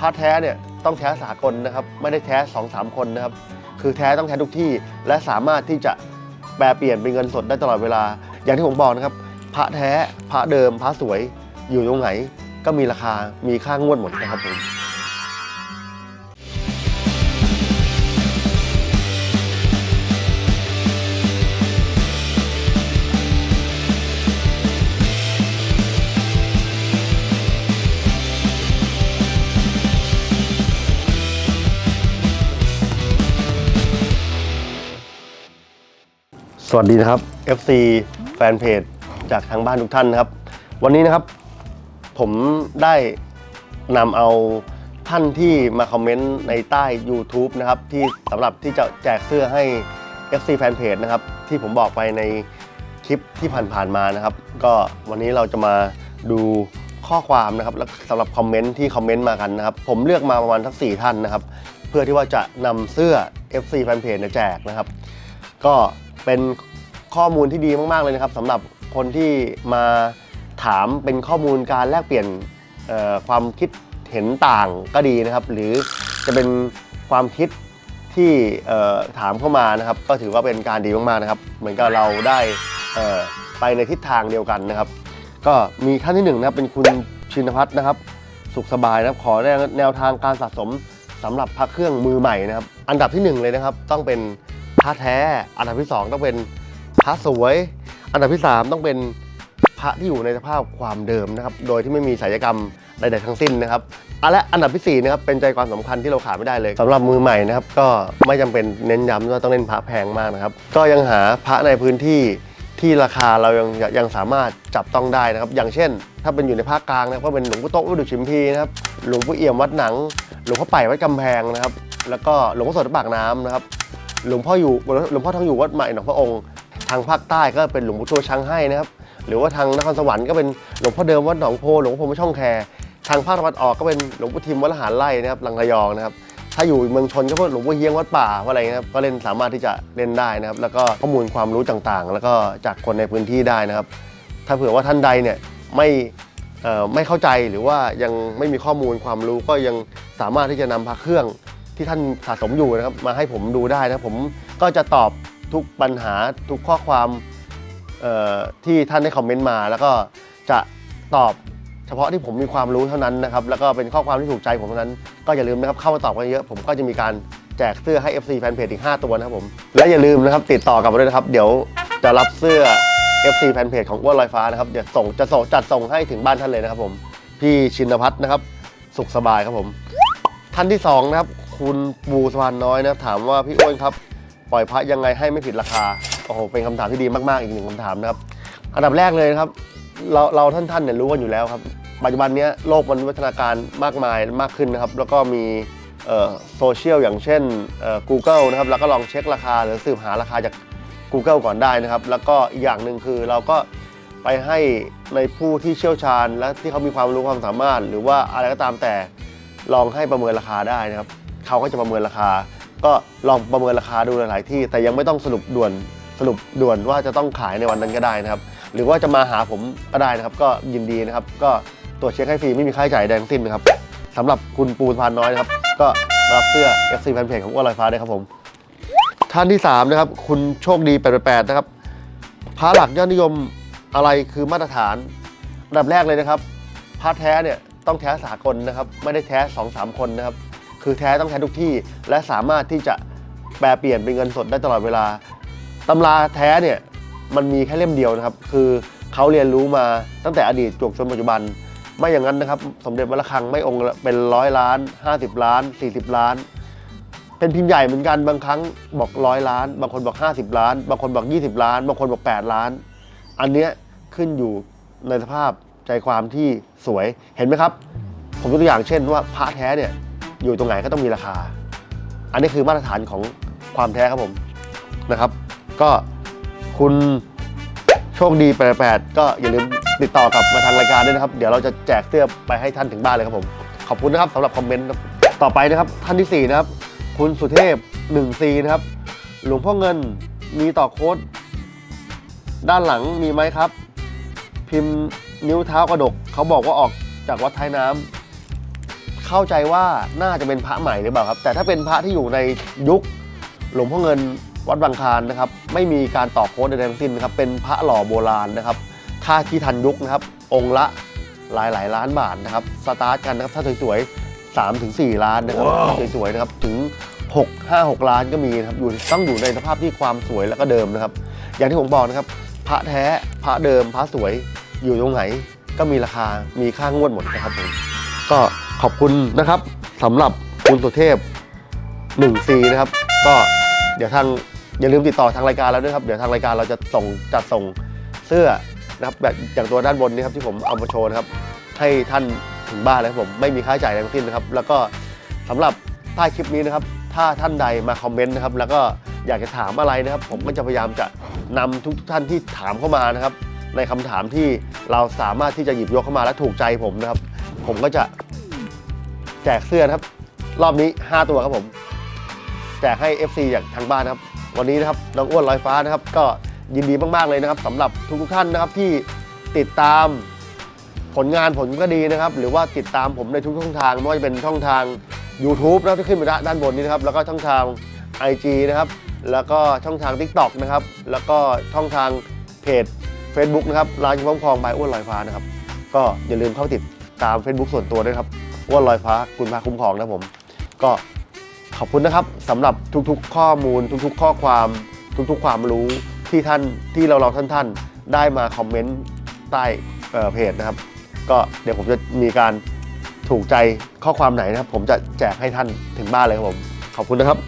พระแท้เนี่ยต้องแท้สากลนะครับ ไม่ได้แท้สองสามคนนะครับ คือแท้ต้องแท้ทุกที่ และสามารถที่จะแปลเปลี่ยนเป็นเงินสดได้ตลอดเวลา อย่างที่ผมบอกนะครับ พระแท้ พระเดิม พระสวย อยู่ตรงไหน ก็มีราคา มีค่างวดหมดนะครับผม สวัสดีนะครับ FC แฟนเพจจากทางบ้านทุกท่านนะครับ วันนี้นะครับ ผมได้นำเอาท่านที่มาคอมเมนต์ในใต้ YouTube นะครับ ที่สำหรับที่จะแจกเสื้อให้ FC แฟนเพจนะครับ ที่ผมบอกไปในคลิปที่ผ่านๆมานะครับ ก็วันนี้เราจะมาดูข้อความนะครับและสำหรับคอมเมนต์ที่คอมเมนต์มากันนะครับ ผมเลือกมาประมาณทั้ง4ท่านนะครับ เพื่อที่ว่าจะนำเสื้อ FC แฟนเพจเนี่ยแจกนะครับ ก็ เป็นข้อมูลที่ดีมาก ๆ เลยนะครับสำหรับคนที่มาถามเป็นข้อมูลการแลกเปลี่ยนความคิดเห็นต่างก็ดีนะครับ หรือจะเป็นความคิดที่ถามเข้ามานะครับ ก็ถือว่าเป็นการดีมากๆนะครับ เหมือนกับเราได้ไปในทิศทางเดียวกันนะครับ ก็มีท่านที่หนึ่งนะครับเป็นคุณชินพัฒน์นะครับ สุขสบายนะครับ ขอแนวแนวทางการสะสมสำหรับพระเครื่องมือใหม่นะครับ อันดับที่หนึ่งเลยนะครับ ต้องเป็น พระแท้ อันดับที่สองต้องเป็นพระสวย อันดับที่สามต้องเป็นพระที่อยู่ในสภาพความเดิมนะครับ โดยที่ไม่มีศิลปกรรมใดๆทั้งสิ้นนะครับอะและอันดับที่สี่นะครับเป็นใจความสำคัญที่เราขาดไม่ได้เลยสำหรับมือใหม่นะครับก็ไม่จำเป็นเน้นย้ำว่าต้องเล่นพระแพงมากนะครับ ก็ยังหาพระในพื้นที่ที่ราคาเรายังยังสามารถจับต้องได้นะครับ อย่างเช่น ถ้าเป็นอยู่ในภาคกลางนะก็เป็นหลวงปู่โต๊ะวัดดุชิมพีนะครับหลวงปู่เอี่ยมวัดหนัง หลวงพ่อไผ่วัดกำแพงนะครับ แล้วก็หลวงพ่อโสดปากน้ำนะครับ หลวงพ่ออยู่หลวงพ่อทองอยู่วัดใหม่หนองพระองค์ ทางภาคใต้ก็เป็นหลวงปู่ทวช้างให้นะครับ หรือว่าทางนครสวรรค์ก็เป็นหลวงพ่อเดิมวัดหนองโพหลวงพ่อพรมช่องแคทางภาคตะวันออกก็เป็นหลวงปู่ทิมวัดละหารไร่นะครับลังระยองนะครับถ้าอยู่เมืองชนก็พวกหลวงพ่อเฮียงวัดป่าอะไรนะครับก็เล่นสามารถที่จะเล่นได้นะครับ แล้วก็ข้อมูลความรู้ต่างๆ แล้วก็จากคนในพื้นที่ได้นะครับ ถ้าเผื่อว่าท่านใดเนี่ยไม่ไม่เข้าใจหรือว่ายังไม่มีข้อมูลความรู้ก็ยังสามารถที่จะนำพระเครื่อง ที่ท่านสะสมอยู่นะครับ มาให้ผมดูได้นะผมก็จะตอบทุกปัญหาทุกข้อความเอ่อที่ท่านได้คอมเมนต์มา แล้วก็จะตอบเฉพาะที่ผมมีความรู้เท่านั้นนะครับ แล้วก็เป็นข้อความที่ถูกใจผมเท่านั้น ก็อย่าลืมนะครับเข้ามาตอบกันเยอะ ผมก็จะมีการแจกเสื้อให้ FC แฟนเพจอีก 5 ตัวนะครับผม และอย่าลืมนะครับติดต่อกลับมาด้วยนะครับ เดี๋ยวจะรับเสื้อ FC แฟนเพจของอ้วนลอยฟ้านะครับเดี๋ยวส่งจะส่งจัดส่งให้ถึงบ้านท่านเลยนะครับผม พี่ชินพัฒน์นะครับ สุขสบายครับผม ท่านที่สองนะครับ คุณบูสะพานน้อยนะถามว่าพี่อ้วนครับ ปล่อยพระยังไงให้ไม่ผิดราคาโอ้โหเป็นคำถามที่ดีมากๆอีกหนึ่งคำถามนะครับ อันดับแรกเลยนะครับ เราเราท่านท่านเนี่ยรู้กันอยู่แล้วครับ ปัจจุบันนี้โลกมันวิวัฒนาการมากมายมากขึ้นนะครับ แล้วก็มีโซเชียลอย่างเช่น Google นะครับแล้วก็ลองเช็คราคาหรือสืบหาราคาจาก Google ก่อนได้นะครับ แล้วก็อีกอย่างหนึ่งคือเราก็ไปให้ในผู้ที่เชี่ยวชาญ และที่เขามีความรู้ความสามารถ หรือว่าอะไรก็ตามแต่ลองให้ประเมินราคาได้นะครับ เขาก็จะประเมินราคา ก็ลองประเมินราคาดูหลาย ๆ ที่ แต่ยังไม่ต้องสรุปด่วนสรุปด่วนว่าจะต้องขายในวันนั้นก็ได้นะครับ หรือว่าจะมาหาผมก็ได้นะครับ ก็ยินดีนะครับ ก็ตรวจเช็คให้ฟรีไม่มีค่าใช้จ่ายใดทั้งสิ้นนะครับสำหรับคุณปูนพานน้อยนะครับ ก็รับเสื้อ FC แฟนเพจของอ้วนลอยฟ้าด้ครับผม ท่านที่ 3 นะครับ คุณโชคดี888นะครับพระหลักยอดนิยมอะไรคือมาตรฐานอันดับแรกเลยนะครับพระแท้เนี่ยต้องแท้สากลนะครับ ไม่ได้แท้2-3คนนะครับ คือแท้ต้องแท้ทุกที่ และสามารถที่จะแปลเปลี่ยนเป็นเงินสดได้ตลอดเวลาตำราแท้เนี่ยมันมีแค่เล่มเดียวนะครับ คือเขาเรียนรู้มาตั้งแต่อดีตจวบจนปัจจุบัน ไม่อย่างนั้นนะครับ สมเด็จวระฆังไม่องค์เป็นร้อยล้าน 50 ล้าน 40 ล้าน เป็นพิมพ์ใหญ่เหมือนกันบางครั้งบอกร้อยล้าน บางคนบอก 50 ล้าน บางคนบอก 20 ล้าน บางคนบอก 8 ล้าน อันเนี้ยขึ้นอยู่ในสภาพใจความที่สวยเห็นไหมครับ ผมยกตัวอย่างเช่นว่าพระแท้เนี่ย อยู่ตรงไหนก็ต้องมีราคา อันนี้คือมาตรฐานของความแท้ครับผมนะครับ ก็คุณโชคดี88ก็อย่าลืมติดต่อกับมาทางรายการด้วยนะครับ เดี๋ยวเราจะแจกเสื้อไปให้ท่านถึงบ้านเลยครับผม ขอบคุณนะครับสำหรับคอมเมนต์ต่อไปนะครับ ท่านที่ 4 นะครับ คุณสุเทพ 1C นะครับ หลวงพ่อเงินมีต่อโค้ด ด้านหลังมีไหมครับ พิมพ์นิ้วเท้ากระดก เขาบอกว่าออกจากวัดท้ายน้ำ เข้าใจว่าน่าจะเป็นพระใหม่หรือเปล่าครับ แต่ถ้าเป็นพระที่อยู่ในยุคหลวงพ่อเงินวัดบางคลานนะครับ ไม่มีการต่อโค้ดใดๆทั้งสิ้นนะครับ เป็นพระหล่อโบราณนะครับถ้าที่ทันยุคนะครับ องค์ละหลายหลายๆล้านบาทนะครับ สตาร์ทกันนะครับถ้าสวยๆ3ถึง4ล้านนะครับสวยๆนะครับถึง 6 5 6 ล้านก็มีนะครับอยู่ต้องอยู่ในสภาพที่ความสวยแล้วก็เดิมนะครับ อย่างที่ผมบอกนะครับ พระแท้พระเดิมพระสวยอยู่ตรงไหนก็มีราคามีค่างวดหมดนะครับผมก็ ขอบคุณนะครับสำหรับคุณสุเทพ 1C นะครับ ก็เดี๋ยวทางอย่าลืมติดต่อทางรายการเราด้วยครับ เดี๋ยวทางรายการเราจะส่งจัดส่งเสื้อนะครับแบบอย่างตัวด้านบนนี้ครับที่ผมเอามาโชว์นะครับ ให้ท่านถึงบ้านเลยครับผมไม่มีค่าใช้จ่ายทั้งสิ้นนะครับ แล้วก็สำหรับใต้คลิปนี้นะครับ ถ้าท่านใดมาคอมเมนต์นะครับ แล้วก็อยากจะถามอะไรนะครับ ผมก็จะพยายามจะนำทุกท่านที่ถามเข้ามานะครับ ในคำถามที่เราสามารถที่จะหยิบยกเข้ามาและถูกใจผมนะครับ ผมก็จะ แจกเสื้อนะครับ รอบนี้ 5 ตัวครับผม แจกให้ FC จากทางบ้านนะครับ วันนี้นะครับน้องอ้วนลอยฟ้านะครับ ก็ยินดีมาก ๆ เลยนะครับสำหรับทุกๆท่านนะครับที่ติดตามผลงานผมก็ดีนะครับ หรือว่าติดตามผมในทุกช่องทางไม่ว่าจะเป็นช่องทาง YouTube นะครับที่ขึ้นไปด้านบนนี้นะครับ แล้วก็ช่องทาง IG นะครับ แล้วก็ช่องทาง TikTok นะครับ แล้วก็ช่องทางเพจ Facebook นะครับร้านยิ้มพร้อมคลองบายอ้วนลอยฟ้านะครับ ก็อย่าลืมเข้าติดตาม Facebook ส่วนตัวด้วยครับ อ้วนลอยฟ้าคุณพาคุ้มครองนะผม ก็ขอบคุณนะครับสำหรับทุกๆ ข้อมูล ทุกๆ ข้อความ ทุกๆ ความรู้ที่ท่านที่เราเราท่านๆ ได้มาคอมเมนต์ใต้เเพจนะครับ ก็เดี๋ยวผมจะมีการถูกใจข้อความไหนนะครับ ผมจะแจกให้ท่านถึงบ้านเลยครับผม ขอบคุณนะครับ